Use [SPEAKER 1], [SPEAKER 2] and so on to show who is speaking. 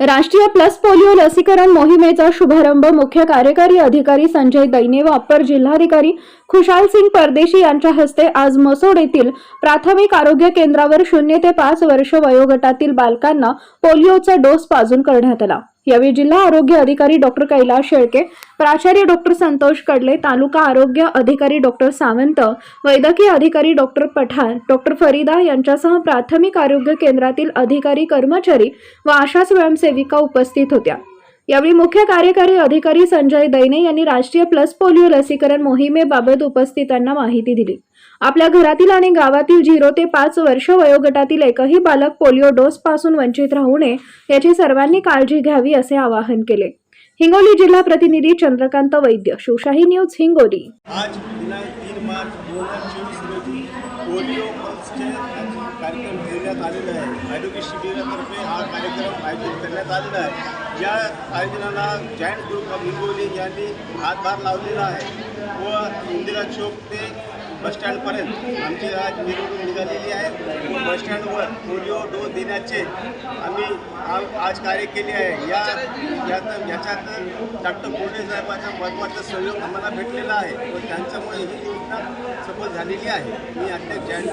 [SPEAKER 1] राष्ट्रीय plus polio लसीकरण मोहिमेचा शुभारंभ मुख्य कार्यकारी अधिकारी संजय दैने व अप्पर जिल्हाधिकारी खुशाल सिंग परदेशी यांच्या हस्ते आज मसोड येथील प्राथमिक आरोग्य केंद्रावर शून्य ते पाच वर्ष वयोगटातील बालकांना पोलिओचा डोस पाजून करण्यात आला. यावेळी जिल्हा आरोग्य अधिकारी डॉक्टर कैलास शेळके प्राचार्य डॉक्टर संतोष कडले तालुका आरोग्य अधिकारी डॉक्टर सावंत वैद्यकीय अधिकारी डॉक्टर पठार डॉक्टर फरीदा यांच्यासह प्राथमिक आरोग्य केंद्रातील अधिकारी कर्मचारी व आशा स्वयंसेविका उपस्थित होत्या. यावेळी मुख्य कार्यकारी अधिकारी संजय दैने यांनी राष्ट्रीय प्लस पोलिओ लसीकरण मोहिमेबाबत उपस्थितांना माहिती दिली. आपल्या घरातील आणि गावातील झिरो ते पाच वर्ष वयोगटातील एकही बालक पोलिओ डोस पासून वंचित राहू नये याची सर्वांनी काळजी घ्यावी असे आवाहन केले. हिंगोली जिल्हा प्रतिनिधी चंद्रकांत वैद्य शिवशाही न्यूज हिंगोली.
[SPEAKER 2] आज दिनांक तीन मार्च दोन हजार चोवीस रोजी पोलिओ पल्सचे कार्यक्रम ठेवण्यात आलेला आहे. आरोग्य शिबिरातर्फे हा कार्यक्रम आयोजित करण्यात आलेला आहे. या आयोजनाला जायंट ग्रुप ऑफ हिंगोली यांनी हातभार लावलेला आहे व इंदिरा चौक ते बसस्टँडपर्यंत आमची आज मिरवणूक निघालेली आहे. व बसस्टँडवर पोलिओ डोस देण्याचे आम्ही आज कार्य केले आहे. या यात याच्यात डॉक्टर कोल्हे साहेबांचा महत्त्वाचा सहयोग आम्हाला भेटलेला आहे व त्यांच्यामुळे ही योजना सफल झालेली आहे. मी अध्यक्ष जयंत